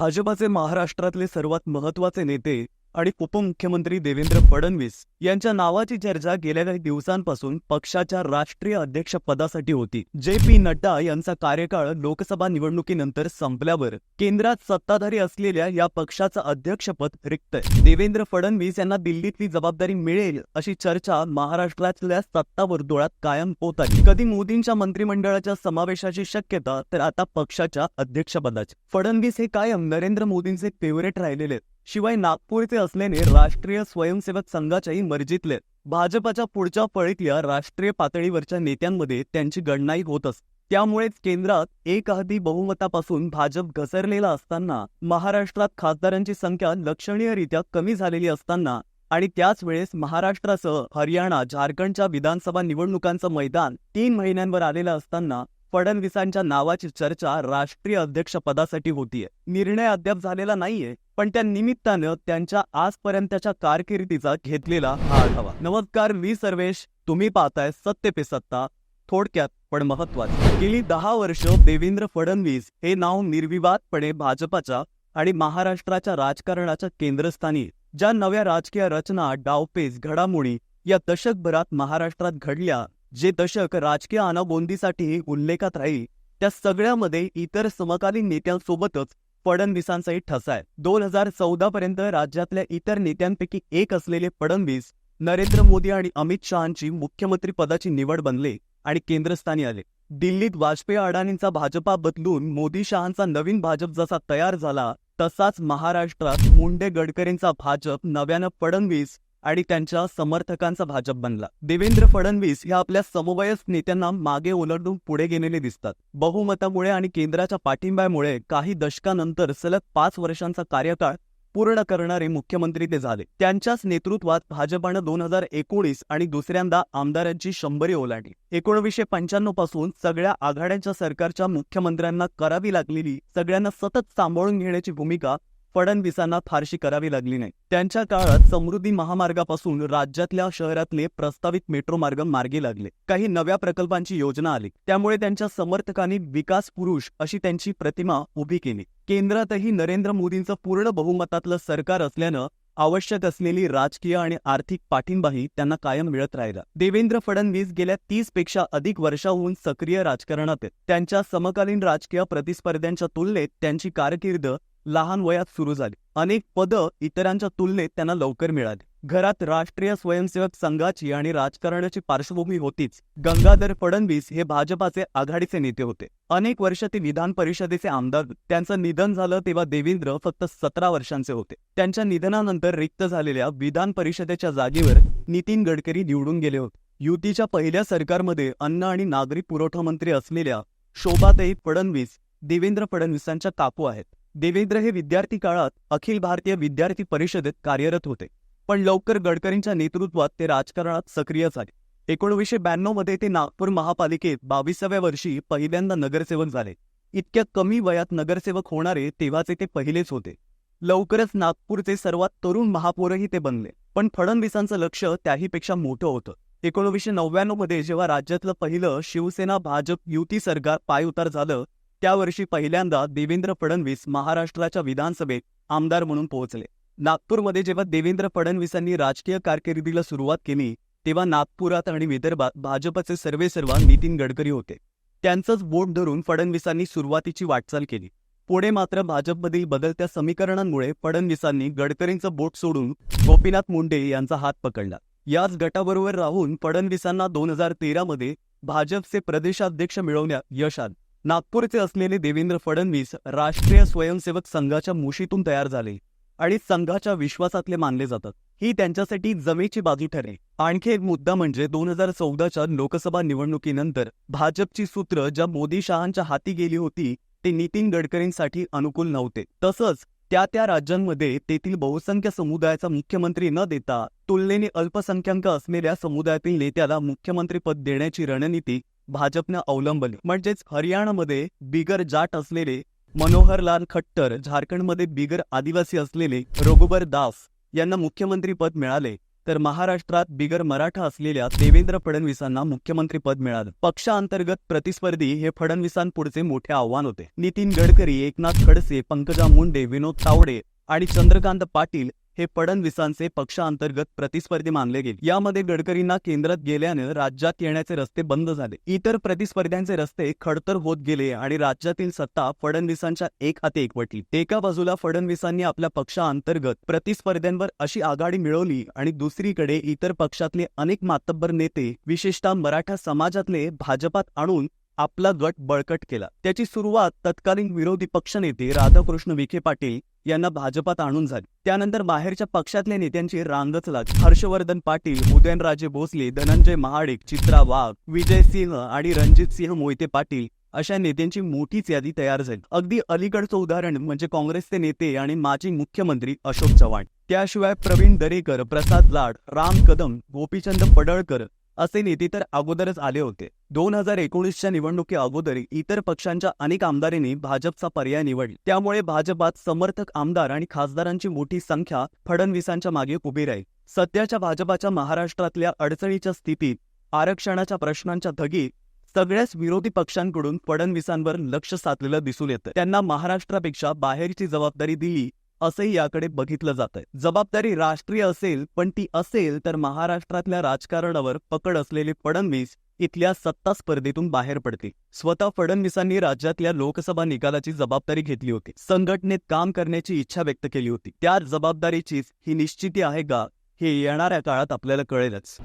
भाजपाचे महाराष्ट्रातले सर्वात महत्त्वाचे नेते आणि उपमुख्यमंत्री देवेंद्र फडणवीस यांच्या नावाची चर्चा गेल्या काही दिवसांपासून पक्षाच्या राष्ट्रीय अध्यक्ष पदासाठी होती. जे पी नड्डा यांचा कार्यकाळ लोकसभा निवडणुकीनंतर संपल्यावर केंद्रात सत्ताधारी असलेल्या या पक्षाचं अध्यक्षपद रिक्त. आहे देवेंद्र फडणवीस यांना दिल्लीतली जबाबदारी मिळेल अशी चर्चा महाराष्ट्रातल्या सत्ता वर्तुळात कायम होत आली. कधी मोदींच्या मंत्रिमंडळाच्या समावेशाची शक्यता तर आता पक्षाच्या अध्यक्षपदाची. फडणवीस हे कायम नरेंद्र मोदींचे फेवरेट राहिलेले आहेत. शिवाय नागपूरचे असल्याने राष्ट्रीय स्वयंसेवक संघाच्याही मर्जीतले. भाजपाच्या पुढच्या फळीतल्या राष्ट्रीय पातळीवरच्या नेत्यांमध्ये त्यांची गणनाही होत असते त्यामुळेच केंद्रात एक हाती बहुमतापासून भाजप घसरलेला असताना महाराष्ट्रात खासदारांची संख्या लक्षणीयरित्या कमी झालेली असताना आणि त्याच वेळेस महाराष्ट्रासह हरियाणा झारखंडच्या विधानसभा निवडणुकांचं मैदान तीन महिन्यांवर आलेलं असताना फडणवीसांच्या नावाची चर्चा राष्ट्रीय अध्यक्षपदासाठी होतीये. निर्णय अद्याप झालेला नाहीये पण त्या निमित्तानं त्यांच्या आजपर्यंतच्या कारकिर्दीचा घेतलेला हा आढावा. नमस्कार मी सर्वेश. तुम्ही पाहताय सत्य पे सत्ता. थोडक्यात पण महत्त्वाचे गेली दहा वर्ष देवेंद्र फडणवीस हे नाव निर्विवादपणे भाजपाच्या आणि महाराष्ट्राच्या राजकारणाच्या केंद्रस्थानी ज्या नव्या राजकीय रचना डावपेच घडामोडी या दशकभरात महाराष्ट्रात घडल्या जे दशक राजकीय अनागोंदीसाठी उल्लेखात राहील त्या सगळ्यामध्ये इतर समकालीन नेत्यांसोबतच फडणवीसांचाही ठसा आहे. दोन हजार चौदा पर्यंत राज्यातल्या इतर नेत्यांपैकी एक असलेले फडणवीस नरेंद्र मोदी आणि अमित शहांची मुख्यमंत्री पदाची निवड बनले आणि केंद्रस्थानी आले. दिल्लीत वाजपेयी अडाणींचा भाजपा बदलून मोदी शहांचा नवीन भाजप जसा तयार झाला तसाच महाराष्ट्रात मुंडे गडकरींचा भाजप नव्यानं फडणवीस आणि त्यांच्या समर्थकांचा भाजप बनला. देवेंद्र फडणवीस या आपल्या समवयस नेत्यांना मागे ओलडून पुढे गेलेले दिसतात. बहुमतामुळे आणि केंद्राच्या पाठिंब्यामुळे काही दशकानंतर सलग पाच वर्षांचा कार्यकाळ पूर्ण करणारे मुख्यमंत्री ते झाले. त्यांच्याच नेतृत्वात भाजपानं दोन हजार एकोणीस आणि दुसऱ्यांदा आमदारांची शंभरी ओलांडली. एकोणीसशे पंच्याण्णवपासून सगळ्या आघाड्यांच्या सरकारच्या मुख्यमंत्र्यांना करावी लागलेली सगळ्यांना सतत सांभाळून घेण्याची भूमिका फडणवीसांना फारशी करावी लागली नाही. त्यांच्या काळात समृद्धी महामार्गापासून राज्यातल्या शहरातले प्रस्तावित मेट्रो मार्ग मार्गी लागले. काही नव्या प्रकल्पांची योजना आली. त्यामुळे त्यांच्या समर्थकांनी विकास पुरुष अशी त्यांची प्रतिमा उभी केली. केंद्रातही नरेंद्र मोदींचं पूर्ण बहुमतातलं सरकार असल्यानं आवश्यक असलेली राजकीय आणि आर्थिक पाठिंबाही त्यांना कायम मिळत राहिला. देवेंद्र फडणवीस गेल्या तीसपेक्षा अधिक वर्षाहून सक्रिय राजकारणात आहेत. त्यांच्या समकालीन राजकीय प्रतिस्पर्ध्यांच्या तुलनेत त्यांची कारकीर्द लहान वयात सुरू झाली. अनेक पदं इतरांच्या तुलनेत त्यांना लवकर मिळाली. घरात राष्ट्रीय स्वयंसेवक संघाची आणि राजकारणाची पार्श्वभूमी होतीच. गंगाधर फडणवीस हे भाजपाचे आघाडीचे नेते होते. अनेक वर्ष ते विधान परिषदेचे आमदार. त्यांचं निधन झालं तेव्हा देवेंद्र फक्त सतरा वर्षांचे होते. त्यांच्या निधनानंतर रिक्त झालेल्या विधान परिषदेच्या जागेवर नितीन गडकरी निवडून गेले होते. युतीच्या पहिल्या सरकारमध्ये अन्न आणि नागरी पुरवठा मंत्री असलेल्या शोभाताई फडणवीस देवेंद्र फडणवीसांच्या काकू आहेत. देवेंद्र हे विद्यार्थी काळात अखिल भारतीय विद्यार्थी परिषदेत कार्यरत होते. पण लवकर गडकरींच्या नेतृत्वात ते राजकारणात सक्रिय झाले. एकोणीसशे ब्याण्णवमध्ये ते नागपूर महापालिकेत बावीसाव्या वर्षी पहिल्यांदा नगरसेवक झाले. इतक्या कमी वयात नगरसेवक होणारे तेव्हाचे ते पहिलेच होते. लवकरच नागपूरचे सर्वात तरुण महापौरही ते बनले. पण फडणवीसांचं लक्ष त्याहीपेक्षा मोठं होतं. एकोणीसशे नव्याण्णवमध्ये जेव्हा राज्यातलं पहिलं शिवसेना भाजप युती सरकार पायउतार झालं त्या वर्षी पहिल्यांदा देवेंद्र फडणवीस महाराष्ट्राच्या विधानसभेत आमदार म्हणून पोहोचले. नागपूरमध्ये जेव्हा देवेंद्र फडणवीसांनी राजकीय कारकिर्दीला सुरुवात केली तेव्हा नागपुरात आणि विदर्भात भाजपचे सर्वेसर्वा नितीन गडकरी होते. त्यांचंच बोट धरून फडणवीसांनी सुरुवातीची वाटचाल केली. पुढे मात्र भाजपमधील बदलत्या समीकरणांमुळे फडणवीसांनी गडकरींचं बोट सोडून गोपीनाथ मुंडे यांचा हात पकडला. याच गटाबरोबर राहून फडणवीसांना दोन हजार तेरामध्ये भाजपचे प्रदेशाध्यक्ष मिळवण्यात यश आलं. नागपूरचे असलेले देवेंद्र फडणवीस राष्ट्रीय स्वयंसेवक संघाच्या मुशीतून तयार झाले आणि संघाच्या विश्वासातले मानले जातात. ही त्यांच्यासाठी जमेची बाजू ठरे आणखी एक मुद्दा म्हणजे दोन हजार चौदाच्या लोकसभा निवडणुकीनंतर भाजपची सूत्र ज्या मोदी शहांच्या हाती गेली होती ते नितीन गडकरींसाठी अनुकूल नव्हते. तसंच त्या त्या राज्यांमध्ये तेथील बहुसंख्य समुदायाचा मुख्यमंत्री न देता तुलनेने अल्पसंख्याक असलेल्या समुदायातील नेत्याला मुख्यमंत्रीपद देण्याची रणनीती भाजपनं अवलंबली. म्हणजेच हरियाणामध्ये बिगर जाट असलेले मनोहरलाल खट्टर झारखंडमध्ये बिगर आदिवासी असलेले रघुबर दास यांना मुख्यमंत्रीपद मिळाले. तर महाराष्ट्रात बिगर मराठा असलेल्या देवेंद्र फडणवीसांना मुख्यमंत्रीपद मिळालं. पक्षांतर्गत प्रतिस्पर्धी हे फडणवीसांपुढचे मोठे आव्हान होते. नितीन गडकरी एकनाथ खडसे पंकजा मुंडे विनोद तावडे आणि चंद्रकांत पाटील हे फडणवीसांचे पक्षांतर्गत प्रतिस्पर्धी मानले गेले. यामध्ये गडकरींना केंद्रात गेल्यानं राज्यात येण्याचे रस्ते बंद झाले. इतर प्रतिस्पर्ध्यांचे रस्ते खडतर होत गेले आणि राज्यातील सत्ता फडणवीसांच्या एक हाती एकवटली. एका बाजूला फडणवीसांनी आपल्या पक्षांतर्गत प्रतिस्पर्ध्यांवर अशी आघाडी मिळवली आणि दुसरीकडे इतर पक्षातले अनेक मातब्बर नेते विशेषतः मराठा समाजातले भाजपात आणून आपला गट बळकट केला. त्याची सुरुवात तत्कालीन विरोधी पक्षनेते राधाकृष्ण विखे पाटील यांना भाजपात आणून झाली. त्यानंतर बाहेरच्या पक्षातल्या नेत्यांची रांगच लागली. हर्षवर्धन पाटील उदयनराजे भोसले धनंजय महाडिक चित्रा वाघ विजय सिंह आणि रणजित सिंह मोहिते पाटील अशा नेत्यांची मोठीच यादी तयार झाली. अगदी अलीकडचं उदाहरण म्हणजे काँग्रेसचे नेते आणि माजी मुख्यमंत्री अशोक चव्हाण. त्याशिवाय प्रवीण दरेकर प्रसाद लाड राम कदम गोपीचंद पडळकर असे नेते तर अगोदरच आले होते. दोन हजार एकोणीसच्या निवडणुकी अगोदर इतर पक्षांच्या अनेक आमदारांनी भाजपचा पर्याय निवडला. त्यामुळे भाजपात समर्थक आमदार आणि खासदारांची मोठी संख्या फडणवीसांच्या मागे उभी राहील. सध्याच्या भाजपाच्या महाराष्ट्रातल्या अडचणीच्या स्थितीत आरक्षणाच्या प्रश्नांच्या धगीत सगळ्याच विरोधी पक्षांकडून फडणवीसांवर लक्ष साधलेलं दिसून येतं. त्यांना महाराष्ट्रापेक्षा बाहेरची जबाबदारी दिली असंही याकडे बघितलं जातंय. जबाबदारी राष्ट्रीय असेल पण ती असेल तर महाराष्ट्रातल्या राजकारणावर पकड असलेले फडणवीस इथल्या सत्ता स्पर्धेतून बाहेर पडतील. स्वतः फडणवीसांनी राज्यातल्या लोकसभा निकालाची जबाबदारी घेतली होती. संघटनेत काम करण्याची इच्छा व्यक्त केली होती. त्या जबाबदारीचीच ही निश्चिती आहे का हे येणाऱ्या काळात आपल्याला कळेलच.